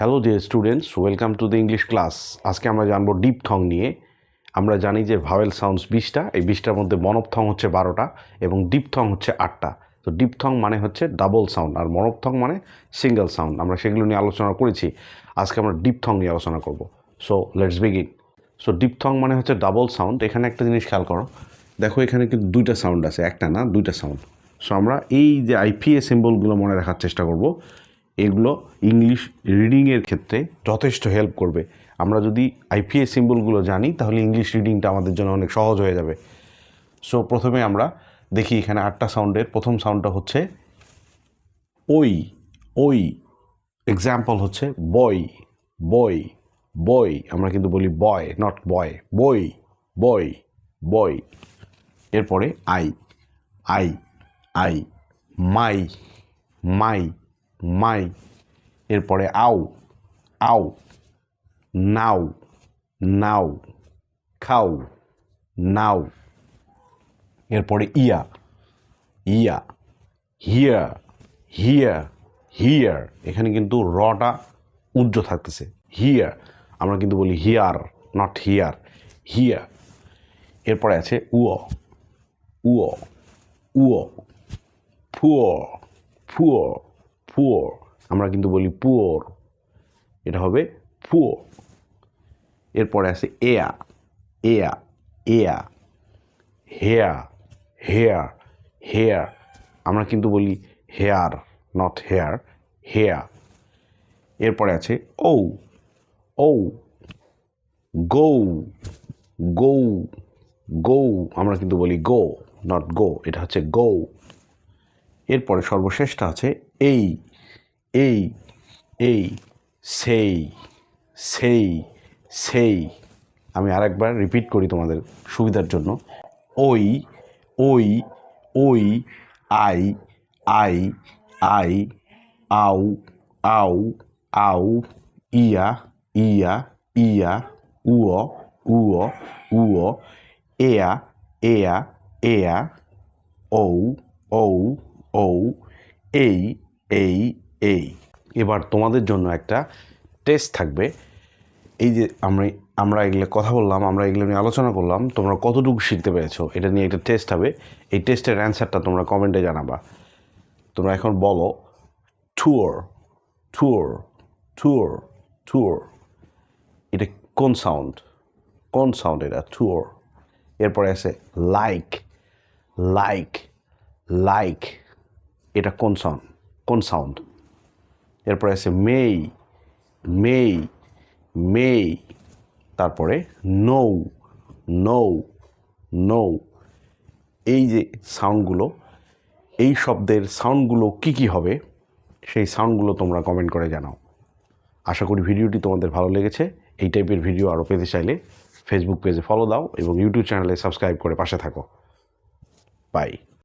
Hello dear students welcome to the English class আজকে আমরা জানব ডিপ থং নিয়ে। আমরা জানি যে ভাওয়েল সাউন্ডস বিশটা। এই বিশটার মধ্যে মনপথং হচ্ছে বারোটা এবং ডিপ থং হচ্ছে আটটা। তো ডিপ থং মানে হচ্ছে ডাবল সাউন্ড আর মনপথং মানে সিঙ্গেল সাউন্ড আমরা সেগুলো নিয়ে আলোচনা করেছি। আজকে আমরা ডিপ থং নিয়ে আলোচনা করব। So let's begin so diphthong মানে হচ্ছে ডাবল সাউন্ড এখানে একটা জিনিস খেয়াল করো। দেখো এখানে কিন্তু দুইটা সাউন্ড আছে। একটা না, দুইটা সাউন্ড সো আমরা এই যে আইপিএ সিম্বলগুলো মনে রাখার চেষ্টা করব। এগুলো ইংলিশ রিডিংয়ের ক্ষেত্রে যথেষ্ট হেল্প করবে। আমরা যদি আইপিএস সিম্বলগুলো জানি, তাহলে ইংলিশ রিডিংটা আমাদের জন্য অনেক সহজ হয়ে যাবে। সো প্রথমে আমরা দেখি এখানে আটটা সাউন্ডের প্রথম সাউন্ডটা হচ্ছে ওই ওই। এক্সাম্পল হচ্ছে বই বই বই আমরা কিন্তু বলি বয় নট বয় বই বই বই এরপরে I I I, my my. My. এরপরে আও আও, নাও নাও, খাও, নাও। এরপরে ইয়া ইয়া হিয়া হিয়া হিয়ার। এখানে কিন্তু রটা উজ্জ্ব থাকতেছে। হিয়ার, আমরা কিন্তু বলি হিয়ার নট হিয়ার হিয়া এরপরে আছে উয় উয় উয়, ফুয় ফুয়। ফুয় আমরা কিন্তু বলি পুয়োর। এটা হবে ফুয় এরপরে আছে এয়া এয়া এয়া হেয়ার হেয়ার হেয়ার আমরা কিন্তু বলি হেয়ার নট হেয়ার হেয়ার এরপরে আছে ও ও গৌ গৌ গৌ। আমরা কিন্তু বলি গো নট গো, এটা হচ্ছে গৌ। এরপরে সর্বশেষটা আছে এই। এই এই, সেই সেই সেই। আমি আরেকবার রিপিট করি তোমাদের সুবিধার জন্য। ওই ওই ওই, আই আই আই, আউ আউ আউ, ইয়া ইয়া ইয়া উয় উয় উয় এয়া এয়া এয়া, ঔ ঔ ঔ, এই এই এই। এবার তোমাদের জন্য একটা টেস্ট থাকবে। এই যে আমরা আমরা এগুলো কথা বললাম, আমরা এগুলো নিয়ে আলোচনা করলাম, তোমরা কতটুকু শিখতে পেরেছ, এটা নিয়ে একটা টেস্ট হবে। এই টেস্টের অ্যান্সারটা তোমরা কমেন্টে জানাবা। তোমরা এখন বলো টুর টুর টুর টুর এটা কোন সাউন্ড কোন সাউন্ড এটা? টুর এরপরে আছে লাইক লাইক লাইক এটা কোন সাউন্ড কোন সাউন্ড এরপরে আছে মেই মেই মেই তারপরে নৌ নৌ নৌ এই যে সাউন্ডগুলো এই শব্দের সাউন্ডগুলো কি কি হবে, সেই সাউন্ডগুলো তোমরা কমেন্ট করে জানাও। আশা করি ভিডিওটি তোমাদের ভালো লেগেছে। এই টাইপের ভিডিও আরও পেতে চাইলে ফেসবুক পেজে ফলো দাও এবং ইউটিউব চ্যানেলে সাবস্ক্রাইব করে পাশে থাকো। বাই